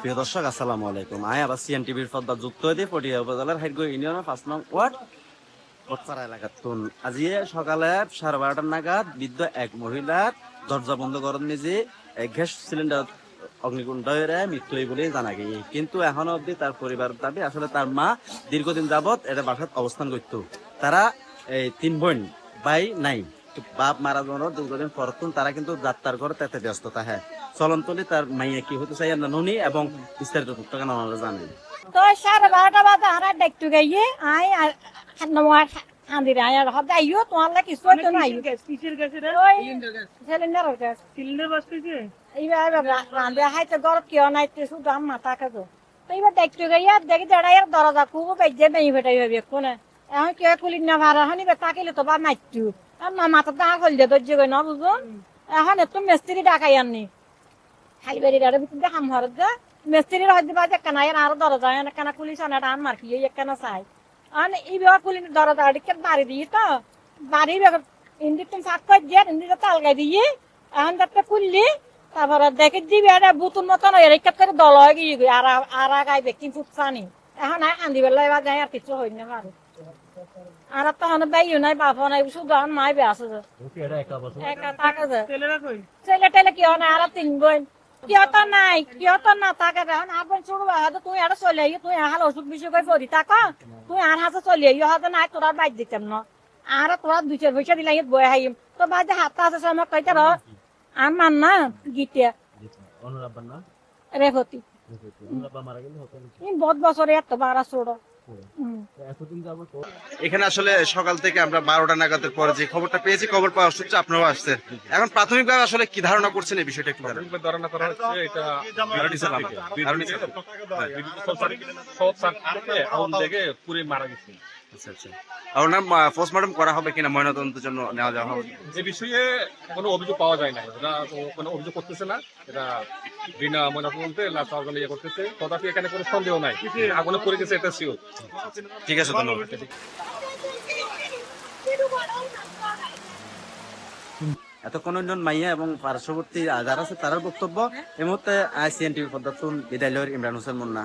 প্রিয় দর্শক, আসসালামু আলাইকুম। আবার সিএন টিভির যুক্ত হয়ে পটিয়া উপজেলার ইউনিয়নের পাঁচ নং ওয়ার্ড এলাকার তুন। সকালে সাড়ে বারোটার নাগাদ বৃদ্ধ এক মহিলার দরজা বন্ধ করেন নিজে গ্যাস সিলিন্ডার মৃত্যু বলে জানা গিয়ে কিন্তু এখন অবধি তার পরিবার দাবি, আসলে তার মা দীর্ঘদিন যাবত এটা বাসাত অবস্থান করতো। তারা এই তিন বোন, ভাই, নাই। বাপ মারা যাওয়ার দীর্ঘদিন পর তারা কিন্তু যাত্রার করে তাতে ব্যস্ততা হ্যাঁ চলন্তলি তার মাইয়া কি হতে চাই না নুনি এবং বিস্তারিত তথ্য কেন ওনারা জানেন তো সাড়ে বারোটা বাজে হারা দেখতে গিয়ে আই নমার হাঁদি আয় আর হদ আইও তোমার লাগে কিছু হইতো না আইও কিসের কাছে রে ওই সিলিন্ডার হইতে সিলিন্ডার বাঁচতেছে এইবার রাঁধে হাইতে গরত কিয় নাই তে শুধু আম মাথা কাজো তো এইবার দেখতে গিয়ে দেখি দাঁড়াইয়ার দরজা খুব বেজে নেই হবে কোনে এখন কি কুলি না ভাড়া হনি বে তাকিলে তো বা মাইতু আর না মাথা দা হল দে দজ্জে গই না বুঝুন? এখন এত মিস্ত্রি ডাকাই আননি। খালি বেরি হাম হরদ দে। মিস্ত্রির হয়তো বা কেন আর দরজা এনে কেন কুলি সনে আন মার কি কেন চাই আন এই বেয়া কুলি দরজা আড়িকে বাড়ি দিয়ে তো? বাড়ি ইন্দি তুমি সাত করে দিয়ে ইন্দি তালগাই দিয়ে এখন যাতে কুললি, তারপরে দেখে দিবি এটা বুতুর মতন এরিকাত করে দল হয়ে গিয়ে আর আর ব্যক্তি ফুটছানি। এখন আর আন্দি বেলা এবার যাই আর কিছু হই না পারে আর তখন বাইও নাই বাপ নাই শুধু আমার মাই বে আছে। একা থাকে যে। ছেলে টেলে কি হয় আর তিন বোন। কিয় তো নাই কিয় তো না থাকে এখন আর বোন শুরু হয় তুই আর চলে আই তুই আহাল অসুখ বিসুখ হয়ে পড়ি থাক। তুই আর হাতে চলে আই হয়তো নাই তোরা বাইর দিতাম না। আর তোরা দুই চার পয়সা দিলে ইয়াত বয়ে হাইম। তো বাইরে হাত আছে সময় কইতে রহ। আমার না গীতে রেফতি বহুত বছরে এত বারা ছোড়ো এখানে আসলে সকাল থেকে আমরা বারোটা নাগাদের পরে যে খবরটা পেয়েছি খবর পাওয়া সূত্রে আপনারাও আসছেন। এখন প্রাথমিকভাবে আসলে কি ধারণা করছেন এই বিষয়টা একটু ধারণা করা হচ্ছে এটা থেকে আগুন মারা গেছে। আচ্ছা আচ্ছা। আর ওনার পোস্টমর্টম করা হবে কিনা ময়নাতদন্তের জন্য নেওয়া যাওয়া হবে? বিষয়ে কোনো অভিযোগ পাওয়া যায় না। কোনো অভিযোগ করতেছে না। এটা বিনা লাশ ইয়ে করতেছে। তথাপি এখানে কোনো সন্দেহ নাই। আগুনে পড়ে গেছে এটা শিওর ঠিক আছে ধন্যবাদ। এতক্ষণ মাইয়া এবং পার্শ্ববর্তী যারা আছে তার বক্তব্য এই মুহূর্তে আইসিএন টিভি পর্দাতুন বিদায় ইমরান হোসেন মুন্না।